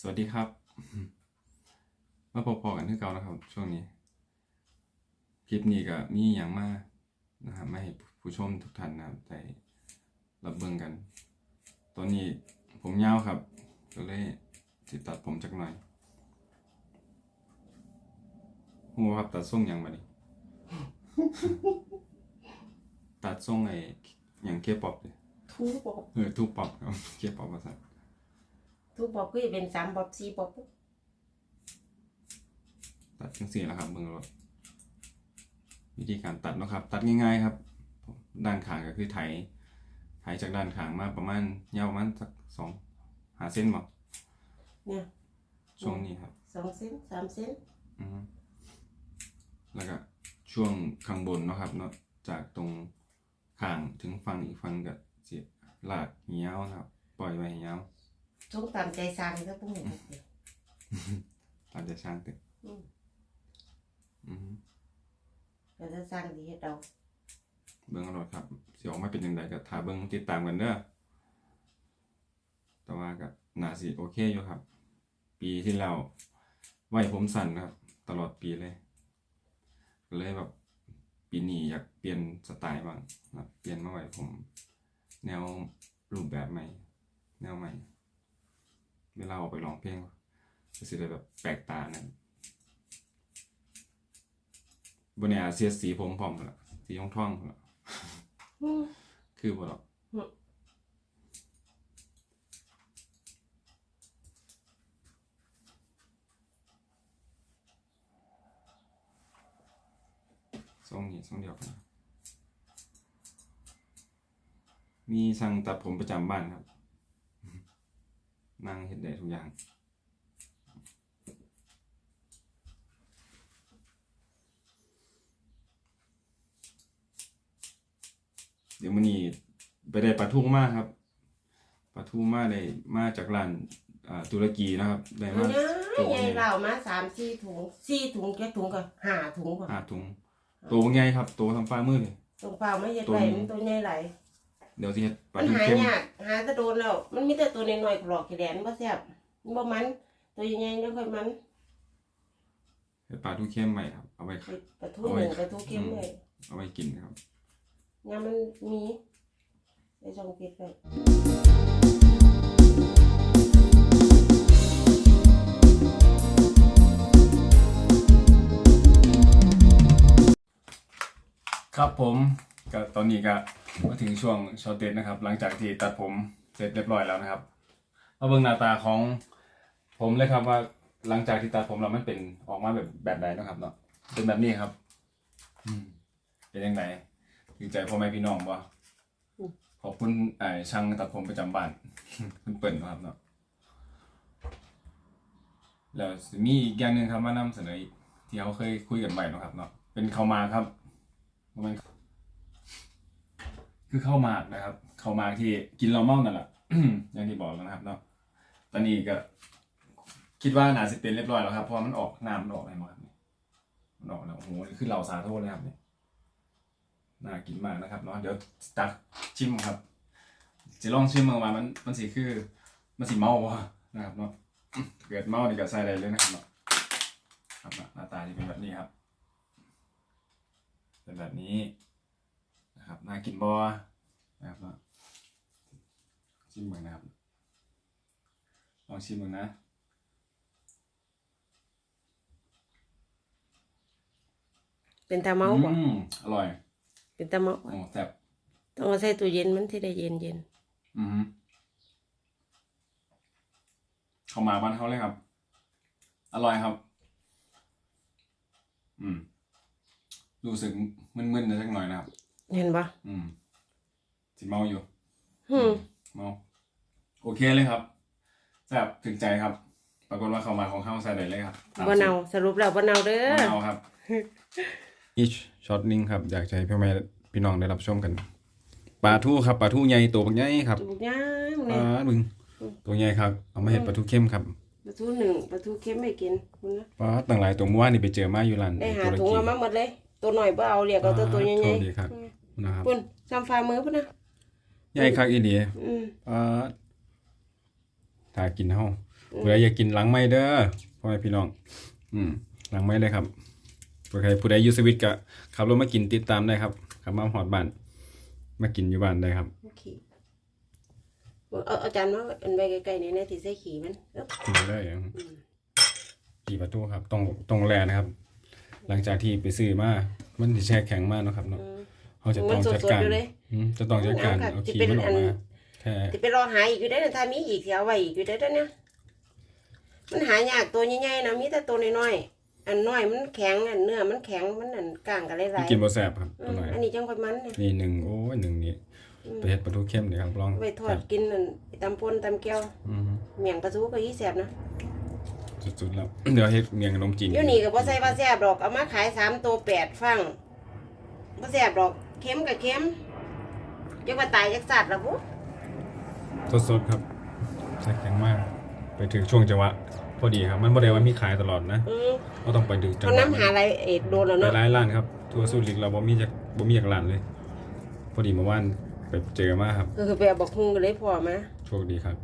สวัสดีครับ มาพบๆกันที่เก่านะครับ ช่วงนี้ คลิปนี้ก็มีอย่างมากนะครับไม่ให้ผู้ชมทุกท่านนะครับได้รับเบิ่งกัน ตอนนี้ผมยาวครับ ก็เลยสิตัดผมจักหน่อยหัวครับตัดทรงหยังมาดิตัดทรงไอ้อย่างเคป๊อปเลยทูบอกเออทูป๊อปครับเคป๊อปภาษา ทูบอกก็จะเป็นสามบอกสี่บอกตัดทั้งสี่แล้วครับเบิ่งรถวิธีการตัดเนาะครับ ตัดง่ายๆครับ ด้านข้างก็คือไถไถจากด้านข้างมาประมาณยาวประมาณสักสองหาเส้นบ่เนี่ยช่วงนี้ครับสองเส้นสามเส้นอือฮึแล้วก็ช่วงข้างบนเนาะครับเนาะจากตรงข้างถึงฝั่งอีกฝั่งก็สิลากเหี่ยวนะครับ ปล่อยไว้ให้ยาว ช่วงตามใจสร้างก็ต้องเห็นแบบนี้ตามใจช่างตึกอืมอือฮึเราจะสร้างดีให้เราเบิ่งเอารถครับสิออกมาเป็นจังไดก็ถ้าเบิ่งติดตามกันเด้อแต่ว่าก็น่าสิโอเคอยู่ครับ ปีที่แล้วไว้ผมสั้นนะครับ ตลอดปีเลยก็เลยแบบปีนี้อยากเปลี่ยนสไตล์บ้างนะครับเปลี่ยนมาไว้ผม แนวรูปแบบใหม่ แนวใหม่ เวลาออกไปร้องเพลงก็สิได้แบบแปลกตานะบนเนี่ยเสียสีผมพร้อมแล้วสีทองทองๆแล้วอืมคือบ่หรอกอืมทรงนี้ทรงเดียวกันนะมีสั่งตัดผมประจำบ้านครับ นั่งเห็ดได้ทุกอย่าง เดี๋ยวมันนี้ไปได้ปลาทูมาครับปลาทูมาได้มาจากร้านอ่าตุรกีนะครับได้เอามาเนี่ยตัวใหญ่นี้เรามาสามสี่ถุงสี่ถุงแค่ถุงก็ห้าถุงก่อนห้าถุงตัวใหญ่ครับตัวทำฟ้ามือเลยตรงเปล่าไม่เห็ดตัวไหลนี้มันตัวใหญ่ไหล เดี๋ยวสิเฮ็ดปลามันทูหาเข้มยากหาแตะโดนแล้ว มันมีแต่ตัวน้อยๆกรอกขี้แดนบ่แซ่บมันบ่มัน ตัวใหญ่ๆแล้วค่อยมันเฮ็ดปลาทูเข้มใหม่ครับเอาไว้ไปปลาทูหนึ่งปลาทูเค็มเลยเอาไว้กินครับงานมันมีในช่องปิดไปครับผมก็ตอนนี้ก็ มาถึงช่วงช็อตเด็ดนะครับ หลังจากที่ตัดผมเสร็จเรียบร้อยแล้วนะครับมาเบิ่งหน้าตาของผมเลยครับว่าหลังจากที่ตัดผมแล้วมันเป็นออกมาแบบแบบไหนนะครับเนาะเป็นแบบนี้ครับ อืม เป็นยังไงถึงใจพ่อแม่พี่น้องบ่ขอบคุณไอ้ช่างตัดผมประจำบ้านคุณเปิ่นะครับเนาะแล้วมีอีกอย่างหนึ่งครับมานำเสนออีกที่เขาเคยคุยกันไว้เนะครับเนาะเป็นเขามาครับมัน คือข้าวหมากนะครับข้าวหมากที่กินเราเมานั่นแหละอย่างที่บอกแล้วนะครับเนาะตอนนี้ก็ คิดว่านาจะเป็นเรียบร้อยแล้วครับเพราะมันออกน้ำมันออกอะไรมาครับเนี่ยมันออกแล้วโอ้โหนี่คือเราสาโทษเลยครับเนี่ยน่ากินมากนะครับเนาะเดี๋ยวตักชิมครับจะลองชิมมาว่ามันมันสีคือ มันสีเมาวะนะครับเนาะเกิดเมาดีก็ใส่อะได้เลยนะครับเนาะครับหน้าตาจะเป็นแบบนี้ครับเป็นแบบนี้ นะครับน่ากินบอนะครับเนาะชิมเหมือนนะครับ ลองชิมเหมือนนะเป็นตาเมาบ่อืมอร่อย เป็นตาเมาบ่โอ้แซ่บต้องเอาใส่ตู้เย็นมันที่ได้เย็นเย็นอืมเข้ามาบ้านเขาเลยครับ อร่อยครับ อืม รู้สึกมึนๆนิดหน่อยนะครับๆ เห็นปะอืมสิเมาอยู่อืมเมา โอเคเลยครับแซ่บถึงใจครับ ปรากฏว่าเขามาของเข้าใส่ได้เลยครับตมบ่สูตรเนาสรุปแล้วบ่เนาเด้อมะนาวครับอีชช็อตนิ่งครับ อยากจะให้พ่อแม่พี่น้องได้รับชมกันปลาทูครับปลาทูใหญ่ตัวบักใหญ่ครับถูกย่างปนี่ลาบึงตัวใหญ่ครับเอามาเห็ดปลาทูเข้มครับปลาทูหนึ่งปลาทูเค็มไม่กินคุณนะปลาต่างหลายตัวเมื่อวานนี่ไปเจอมาอยู่ร้านได้หาตุรถุงกีเอามาหมดเลย ตัวหน่อยบ่เอาเรียกเอาตัวตัวใหญ่โทษดีครับนะครับๆปุ่นซ้ำฝ่ามือพุ่นนะใหญ่คักอีดีอืมปลาถ้ากินเฮาเผื่ออยากกินหลังไม้เด้อพ่อแม่พี่น้อง อืมหลังไม้เลยครับเผื่อใครผู้ใดอยูสวิตก็ขับรถมากินติดตามได้ครับขับมาหอดบ้าน มากินอยู่บ้านได้ครับขี่เอาเอาจารย์มาอันไว้ใกล้ๆนี่นะที่ใส่ขี่มันเอ้ากินได้อืมสี่ประตูครับต้องต้องแลนะครับ หลังจากที่ไปซื้อมา มันสิแช่แข็งมากนาะครับเนาะอืมเขาจะต้องจัดการมันสดๆอยู่เลยอืมจะต้องจัดการเอาค่ะเอาจะขีเป็นมันออกอันมาแค่จะไปรอหาอีกอยู่ได้อนะถ้ามีอีกสิเอาไว้อีกอยู่ได้อเด้อเนี่ยมันหายากตัวใหญ่ๆนะมีแต่ตัวน้อยๆอันน้อยมันแข็งอันเนื้อมันแข็งมันอันกลางกันหลายกินบ่แซ่บครับๆอือมร่อยอันนี้จังค่อยมันเนี่ยนี่หนึ่งโอ้ยหนึ่งนี่อืมไปเฮ็ดปลาทูเข้มนี่ครับลองไว้ทอดกินนั่นตำปนตำแก้วอืมเมี่ยงปลาทูก็ยี่แสบนะ สุดๆแล้ว เดี๋ยวเฮ็ดเมียงขนมจีนอยู่นี่ก็บ่ใส่ว่าแซ่บดอกเอามาขายสามตัวแปดฟังบ่แซ่บดอกเค็มกับเค็มจักว่าตายจักสัตว์ละบุสดๆครับแซ่บแข็งมาก ไปถึงช่วงจังหวะพอดีครับ มันบ่ได้ว่ามีขายตลอดนะอืมก็ต้องไปดึกจังเขาหวะน้ำหาอะไรเอ็ดโดนแล้วไปเนาะหลายร้านครับ ทัวร์สุริกเราบ่มีจักบ่มีจักร้านเลย พอดีเมื่อวานไปเจอมาครับก็คือไปเอาบอกฮุงก็เลยพอมาโชคดีครับ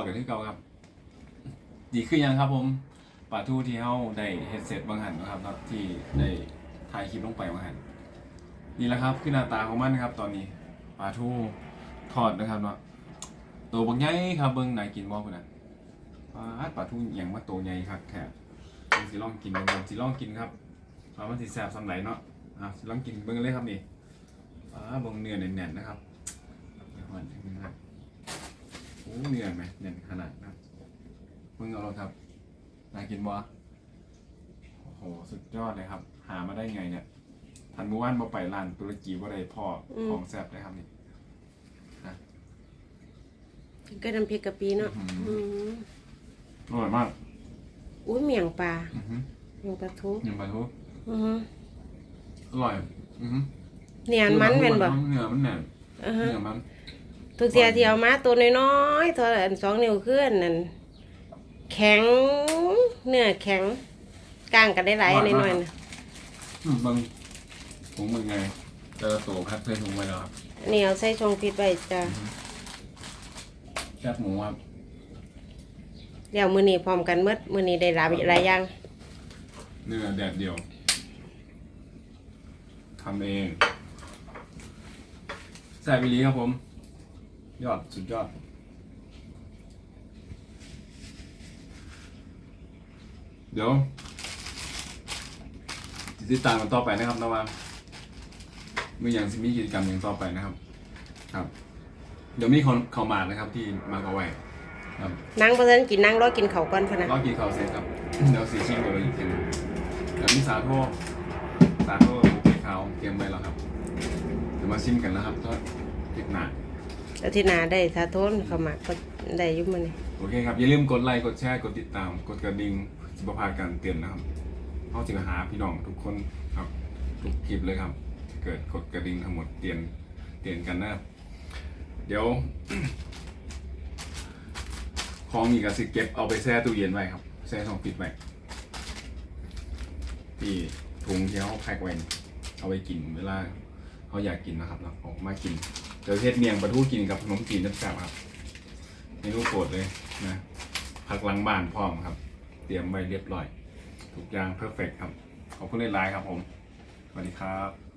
พอพอกันที่เก่าครับ ดีขึ้นยังครับผมปลาทูที่เฮาได้เฮ็ดเสร็จบางหันนะครับที่ได้ถ่ายคลิปลงไปบางหันนี่แหละครับคือหน้าตาของมันนะครับ ตอนนี้ปลาทูทอดนะครับเนาะตัวบักใหญ่ครับเบิ่งน่ากินบ่พุ่นน่ะปลาปลาทูอหยังมาตัวใหญ่ครับแท้ผมสิลองกินเบิ่งครับสิลองกินครับว่ามันสิแซ่บสำไหนเนาะอะสิลองกินเบิ่งเลยครับนี่ปลาเบิ่งเนื้อแน่นๆนะครับเดี๋ยวก่อนนิดนึงครับ โอ้เนื้อไหมเน่นขนาดนะครับมึงเอาแล้วครับน่ากินบ่โอ้โห สุดยอดเลยครับ หามาได้ไงเนี่ยทันเมื่อวานมาไปร้านตุรกีว่าได้พ่ออของแซ่บเลยครับนี่ ก็น้ำพริกกะปิเนาะอื้อหือือมอร่อยมากอุ้ยเมี่ยงปลาอือหือเมี่ยงปลาทูยังปลาทูอือฮึอร่อย อือหือเนี่ยอันมันแม่นบ่เนื้อมันแน่นอือฮะเนื้อมัน ทุกเสียที่เอามาตัวน้อยๆเท่าอันสองนิ้วขึ้นนั่นแข็งเนื้อแข็งกลางกันได้หลายอันน้อยๆนะอืมเบางถุงมึงไงเจอตัวพัดเพื่อนถุงไว้แล้วครับอันนี้เอาใส่ชงฟิตไว้จ้ะแคบหมูครับเดี๋ยวมื้อนี้พร้อมกันหมดมื้อนี้ได้หลายหลายอย่างเนื้อแดดเดียวทำเองใส่บิลีครับผม ยอด สุดยอด เดี๋ยวติดตามกันต่อไปนะครับนะว่าเมื่ออย่างสิมีกิจกรรมอย่างต่อไปนะครับ ครับ เดี๋ยวมีเขาเขามานะครับ ที่มาเอาไว้ครับนั่งบ่ทันกินนั่งรอกินข้าวก่อนพะนะรอกินข้าวเสร็จครับ เดี๋ยวสีชิมกันเลยอีกทีหนึงเดี๋ยวมีสาโทสาโทบุกขาวเตรียมไว้แล้วครับ เดี๋ยวมาชิมกันนะครับก็ติดหนาอาทิตย์หน้าได้สาโทนเข้ามาก็ได้อยู่มื้อนี้โอเคครับ อย่าลืมกดไลค์ กดแชร์ กดติดตาม กดกระดิ่งสุขภาพการเตือนนะครับเขาจะหาพี่น้องทุกคนครับ ทุกคลิปเลยครับ เกิดกดกระดิ่งทั้งหมดเตือนเตือนกันนะครับเดี๋ยวของมีกระสิเก็บเอาไปแช่ตู้เย็นไว้ครับแช่ช่องปิดไว้ที่ถุงที่เขาแพ็คไว้เอาไว้กินเวลาเขาอยากกินนะครับแล้วออกมากิน เดี๋ยวเทศเมียงปลาทูกินกับขนมจีนน้ำแซ่บครับเมนูโปรดเลยนะผักหลังบ้านพร้อมครับ เตรียมไว้เรียบร้อย ทุกอย่างเพอร์เฟกครับ ขอบคุณหลายๆครับผม สวัสดีครับ